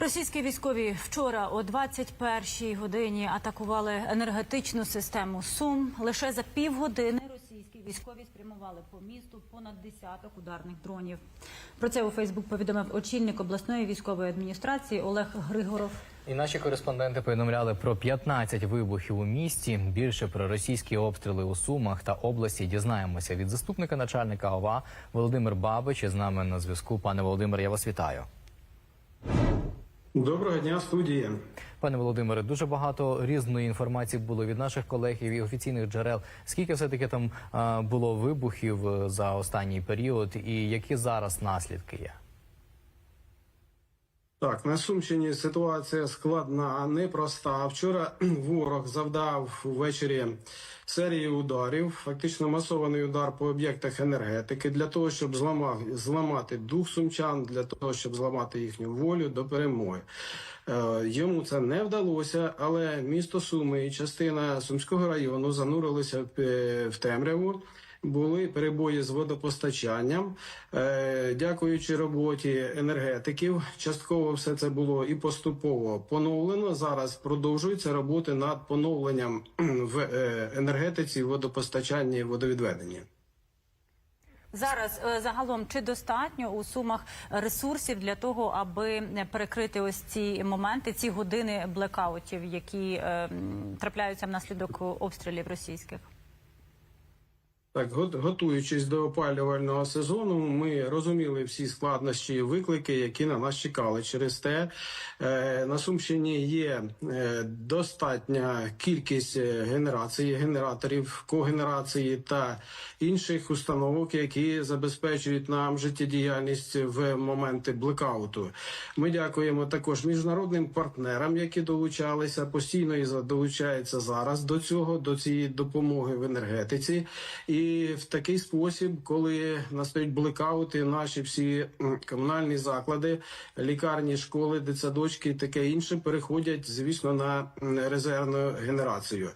Російські військові вчора о 21-й годині атакували енергетичну систему Сум. Лише за півгодини російські військові спрямували по місту понад десяток ударних дронів. Про це у Фейсбук повідомив очільник обласної військової адміністрації Олег Григоров. І наші кореспонденти повідомляли про 15 вибухів у місті. Більше про російські обстріли у Сумах та області дізнаємося від заступника начальника ОВА Володимир Бабич. Із нами на зв'язку. Пане Володимире, я вас вітаю. Доброго дня, студія. Пане Володимире, дуже багато різної інформації було від наших колег і офіційних джерел. Скільки все таки там було вибухів е, за останній період, і які зараз наслідки є? Так, на Сумщині ситуація складна, непроста. Вчора ворог завдав ввечері серію ударів, фактично масований удар по об'єктах енергетики для того, щоб зламав, зламати дух сумчан, для того, щоб зламати їхню волю до перемоги. Е, Йому це не вдалося, але місто Суми і частина Сумського району занурилися е, в темряву. Були перебої з водопостачанням. Е, дякуючи роботі енергетиків, частково все це було і поступово поновлено. Зараз продовжуються роботи над поновленням в е, енергетиці, водопостачанні, водовідведенні. Зараз е, загалом чи достатньо у сумах ресурсів для того, аби перекрити ось ці моменти, ці години блекаутів, які е, трапляються внаслідок обстрілів російських? Так, готуючись до опалювального сезону, ми розуміли всі складнощі і виклики, які на нас чекали. Через те е, на Сумщині є е, достатня кількість е, генерації, генераторів, когенерації та інших установок, які забезпечують нам життєдіяльність в моменти блекауту. Ми дякуємо також міжнародним партнерам, які долучалися постійно і долучаються зараз до цього, до цієї допомоги в енергетиці. І в такий спосіб, коли настають блекаути, наші всі комунальні заклади, лікарні, школи, дитсадочки і таке інше переходять, звісно, на резервну генерацію.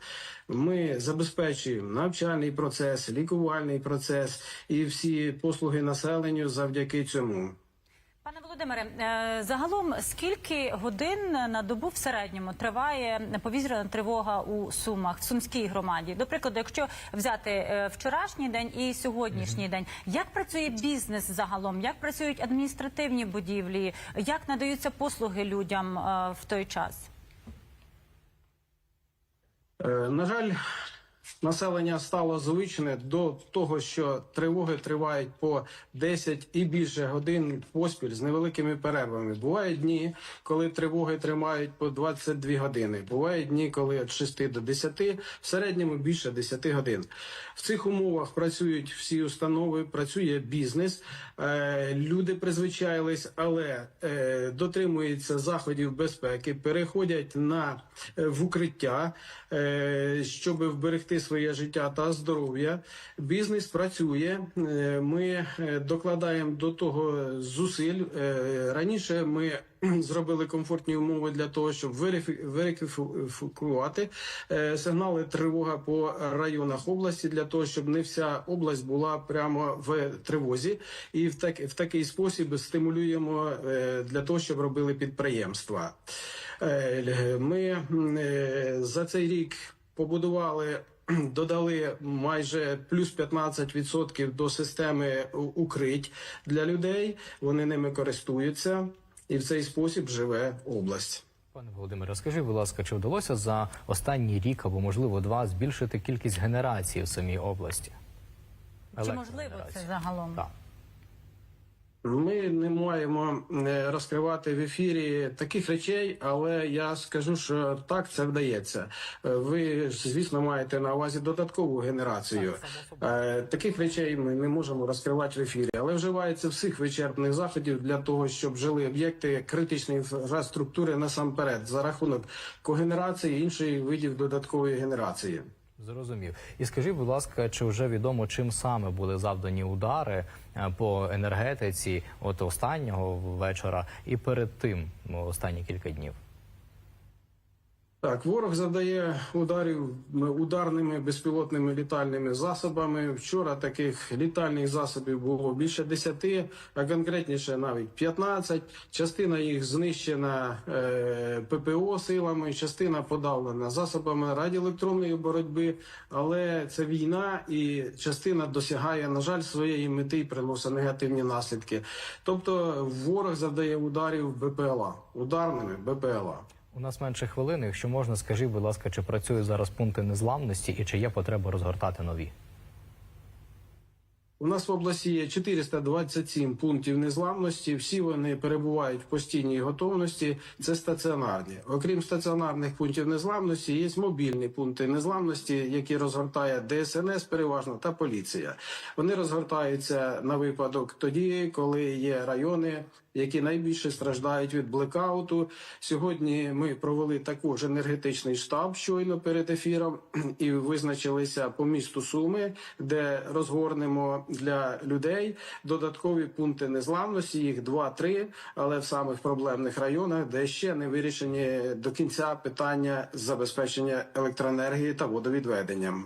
Ми забезпечуємо навчальний процес, лікувальний процес і всі послуги населенню завдяки цьому. Володимире, е, загалом скільки годин на добу в середньому триває повітряна тривога у Сумах в Сумській громаді? До прикладу, якщо взяти е, вчорашній день і сьогоднішній день, як працює бізнес загалом? Як працюють адміністративні будівлі? Як надаються послуги людям е, в той час? На жаль, населення стало звичне до того, що тривоги тривають по 10 і більше годин поспіль з невеликими перервами. Бувають дні, коли тривоги тримають по 22 години. Бувають дні, коли від 6 до 10, в середньому більше 10 годин. В цих умовах працюють всі установи, працює бізнес. Е, Люди призвичаїлись, але е, дотримуються заходів безпеки, переходять на е, в укриття, щоб вберегти своє життя та здоров'я. Бізнес працює. Е, Ми е, докладаємо до того зусиль. Е, Раніше ми зробили комфортні умови для того, щоб верифікувати сигнали тривога по районах області, для того, щоб не вся область була прямо в тривозі, і в так в такий спосіб стимулюємо для того, щоб робили підприємства. Ми за цей рік побудували. Додали майже плюс 15% до системи укрить для людей. Вони ними користуються, і в цей спосіб живе область. Пане Володимире, розкажи, будь ласка, чи вдалося за останній рік або можливо два збільшити кількість генерації в самій області? Чи можливо це загалом? Так. Ми не маємо е, розкривати в ефірі таких речей, але я скажу, що так це вдається. Е, Ви звісно маєте на увазі додаткову генерацію. Е, Таких речей ми не можемо розкривати в ефірі, але вживається всіх вичерпних заходів для того, щоб жили об'єкти критичної інфраструктури насамперед за рахунок когенерації і інших видів додаткової генерації. Зрозумів. І скажіть, будь ласка, чи вже відомо, чим саме були завдані удари е, по енергетиці от останнього вечора і перед тим ну, останні кілька днів? Так, ворог завдає ударів ударними безпілотними літальними засобами. Вчора таких літальних засобів було більше 10, а конкретніше навіть 15. Частина їх знищена е, ППО силами, частина подавлена засобами радіоелектронної боротьби. Але це війна, і частина досягає, на жаль, своєї мети і приносить негативні наслідки. Тобто ворог завдає ударів БПЛА, ударними БПЛА. У нас менше хвилини. Якщо можна, скажіть, будь ласка, чи працюють зараз пункти незламності і чи є потреба розгортати нові? У нас в області є 427 пунктів незламності. Всі вони перебувають в постійній готовності. Це стаціонарні. Окрім стаціонарних пунктів незламності, є мобільні пункти незламності, які розгортає ДСНС переважно та поліція. Вони розгортаються на випадок тоді, коли є райони. Які найбільше страждають від блекауту. Сьогодні ми провели також енергетичний штаб щойно перед ефіром і визначилися по місту Суми, де розгорнемо для людей додаткові пункти незламності. Їх два-три, але в самих проблемних районах, де ще не вирішені до кінця питання забезпечення електроенергії та водовідведенням.